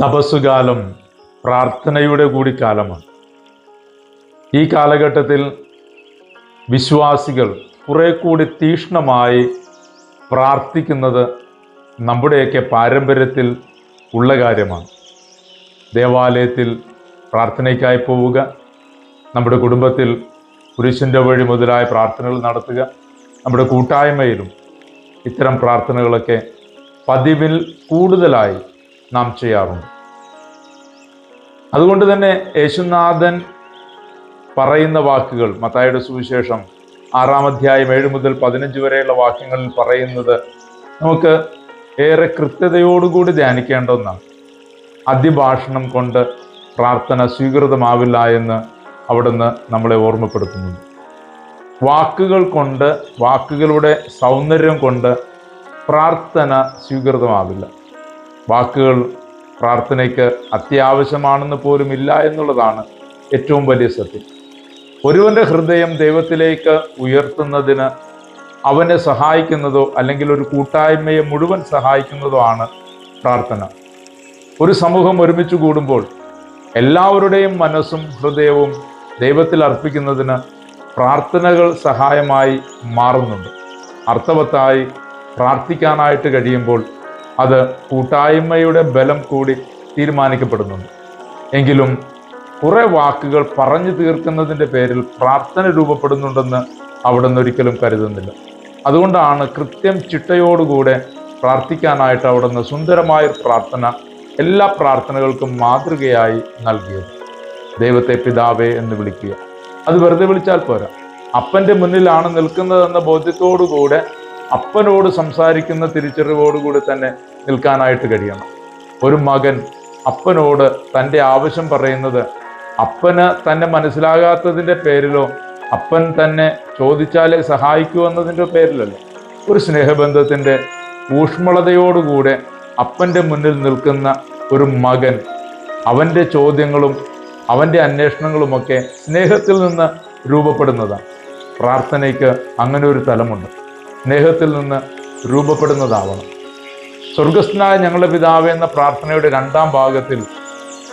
തപസ്സുകാലം പ്രാർത്ഥനയുടെ കൂടി കാലമാണ് ഈ കാലഘട്ടത്തിൽ വിശ്വാസികൾ കുറെ കൂടി തീക്ഷ്ണമായി പ്രാർത്ഥിക്കുന്നത് നമ്മുടെയൊക്കെ പാരമ്പര്യത്തിൽ ഉള്ള കാര്യമാണ്. ദേവാലയത്തിൽ പ്രാർത്ഥനയ്ക്കായി പോവുക നമ്മുടെ കുടുംബത്തിൽ പുരുഷന്റെ വഴി മുതലായ പ്രാർത്ഥനകൾ നടത്തുക നമ്മുടെ കൂട്ടായ്മയിലും ഇത്തരം പ്രാർത്ഥനകളൊക്കെ പതിവിൽ കൂടുതലായി നാം ചെയ്യാറുണ്ട്. അതുകൊണ്ട് തന്നെ യേശുനാഥൻ പറയുന്ന വാക്കുകൾ മത്തായുടെ സുവിശേഷം ആറാം അധ്യായം ഏഴ് മുതൽ പതിനഞ്ച് വരെയുള്ള വാക്യങ്ങളിൽ പറയുന്നത് നമുക്ക് ഏറെ കൃത്യതയോടുകൂടി ധ്യാനിക്കേണ്ട ഒന്നാണ്. അതിഭാഷണം കൊണ്ട് പ്രാർത്ഥന സ്വീകൃതമാവില്ല എന്ന് അവിടുന്ന് നമ്മളെ ഓർമ്മപ്പെടുത്തുന്നുണ്ട്. വാക്കുകൾ കൊണ്ട് വാക്കുകളുടെ സൗന്ദര്യം കൊണ്ട് പ്രാർത്ഥന സ്വീകൃതമാവില്ല. വാക്കുകൾ പ്രാർത്ഥനയ്ക്ക് അത്യാവശ്യമാണെന്ന് പോലും ഇല്ല എന്നുള്ളതാണ് ഏറ്റവും വലിയ സത്യം. ഒരുവന്റെ ഹൃദയം ദൈവത്തിലേക്ക് ഉയർത്തുന്നതിന് അവനെ സഹായിക്കുന്നതോ അല്ലെങ്കിൽ ഒരു കൂട്ടായ്മയെ മുഴുവൻ സഹായിക്കുന്നതോ ആണ് പ്രാർത്ഥന. ഒരു സമൂഹം ഒരുമിച്ച് കൂടുമ്പോൾ എല്ലാവരുടെയും മനസ്സും ഹൃദയവും ദൈവത്തിൽ അർപ്പിക്കുന്നതിന് പ്രാർത്ഥനകൾ സഹായമായി മാറുന്നുണ്ട്. അർത്ഥവത്തായി പ്രാർത്ഥിക്കാനായിട്ട് കഴിയുമ്പോൾ അത് കൂട്ടായ്മയുടെ ബലം കൂടി തീരുമാനിക്കപ്പെടുന്നുണ്ട്. എങ്കിലും കുറെ വാക്കുകൾ പറഞ്ഞു തീർക്കുന്നതിന്റെ പേരിൽ പ്രാർത്ഥന രൂപപ്പെടുന്നുണ്ടെന്ന് അവിടെ നിന്ന് ഒരിക്കലും കരുതുന്നില്ല. അതുകൊണ്ടാണ് കൃത്യം ചിട്ടയോടുകൂടെ പ്രാർത്ഥിക്കാനായിട്ട് അവിടെ നിന്ന് സുന്ദരമായ പ്രാർത്ഥന എല്ലാ പ്രാർത്ഥനകൾക്കും മാതൃകയായി നൽകിയത്. ദൈവത്തെ പിതാവേ എന്ന് വിളിക്കുക. അത് വെറുതെ വിളിച്ചാൽ പോരാ. അപ്പന്റെ മുന്നിലാണ് നിൽക്കുന്നതെന്ന ബോധ്യത്തോടുകൂടെ അപ്പനോട് സംസാരിക്കുന്ന തിരിച്ചറിവോടുകൂടി തന്നെ നിൽക്കാനായിട്ട് കഴിയണം. ഒരു മകൻ അപ്പനോട് തന്റെ ആവശ്യം പറയുന്നത് അപ്പന് തന്നെ മനസ്സിലാകാത്തതിന്റെ പേരിലോ അപ്പൻ തന്നെ ചോദിച്ചാലേ സഹായിക്കൂ എന്നതിന്റെ പേരിലല്ല. ഒരു സ്നേഹബന്ധത്തിന്റെ ഊഷ്മളതയോടുകൂടെ അപ്പന്റെ മുന്നിൽ നിൽക്കുന്ന ഒരു മകൻ അവന്റെ ചോദ്യങ്ങളും അവന്റെ അന്വേഷണങ്ങളുമൊക്കെ സ്നേഹത്തിൽ നിന്ന് രൂപപ്പെടുന്നതാണ്. പ്രാർത്ഥനയ്ക്ക് അങ്ങനെ ഒരു തലമുണ്ട്. സ്നേഹത്തിൽ നിന്ന് രൂപപ്പെടുന്നതാവണം. സ്വർഗസ്നായ ഞങ്ങളുടെ പിതാവ് എന്ന പ്രാർത്ഥനയുടെ രണ്ടാം ഭാഗത്തിൽ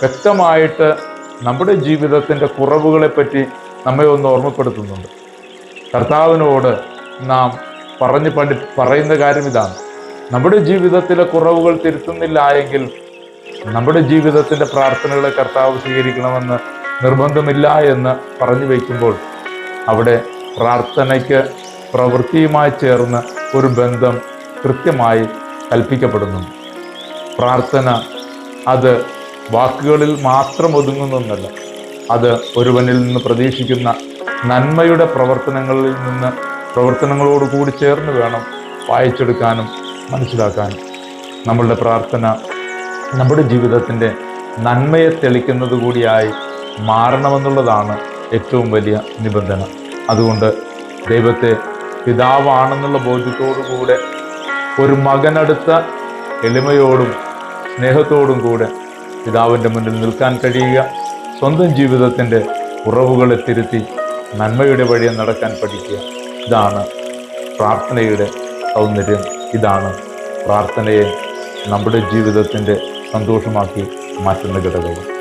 വ്യക്തമായിട്ട് നമ്മുടെ ജീവിതത്തിന്റെ കുറവുകളെപ്പറ്റി നമ്മെ ഒന്ന് ഓർമ്മപ്പെടുത്തുന്നുണ്ട്. കർത്താവിനോട് നാം പറഞ്ഞ് പണ്ടി പറയുന്ന കാര്യം ഇതാണ്. നമ്മുടെ ജീവിതത്തിലെ കുറവുകൾ തിരുത്തുന്നില്ല എങ്കിൽ നമ്മുടെ ജീവിതത്തിന്റെ പ്രാർത്ഥനകളെ കർത്താവ് സ്വീകരിക്കണമെന്ന് നിർബന്ധമില്ല എന്ന് പറഞ്ഞു വയ്ക്കുമ്പോൾ അവിടെ പ്രാർത്ഥനയ്ക്ക് പ്രവൃത്തിയുമായി ചേർന്ന് ഒരു ബന്ധം കൃത്യമായി കൽപ്പിക്കപ്പെടുന്നു. പ്രാർത്ഥന അത് വാക്കുകളിൽ മാത്രം ഒതുങ്ങുന്നൊന്നല്ല അത് ഒരുവനിൽ നിന്ന് പ്രതീക്ഷിക്കുന്ന നന്മയുടെ പ്രവർത്തനങ്ങളിൽ നിന്ന് പ്രവർത്തനങ്ങളോട് കൂടി ചേർന്ന് വേണം വായിച്ചെടുക്കാനും മനസ്സിലാക്കാനും. നമ്മളുടെ പ്രാർത്ഥന നമ്മുടെ ജീവിതത്തിന്റെ നന്മയെ തെളിക്കുന്നത് കൂടിയായി മാറണമെന്നുള്ളതാണ് ഏറ്റവും വലിയ നിബന്ധന. അതുകൊണ്ട് ദൈവത്തെ പിതാവാണെന്നുള്ള ബോധ്യത്തോടുകൂടെ ഒരു മകനടുത്ത എളിമയോടും സ്നേഹത്തോടും കൂടെ പിതാവിന്റെ മുന്നിൽ നിൽക്കാൻ കഴിയുക. സ്വന്തം ജീവിതത്തിന്റെ കുറവുകളെ തിരുത്തി നന്മയുടെ വഴിയെ നടക്കാൻ പഠിക്കുക. ഇതാണ് പ്രാർത്ഥനയുടെ സൗന്ദര്യം. ഇതാണ് പ്രാർത്ഥനയെ നമ്മുടെ ജീവിതത്തിന്റെ സന്തോഷമാക്കി മാറ്റുന്ന ഘടകവും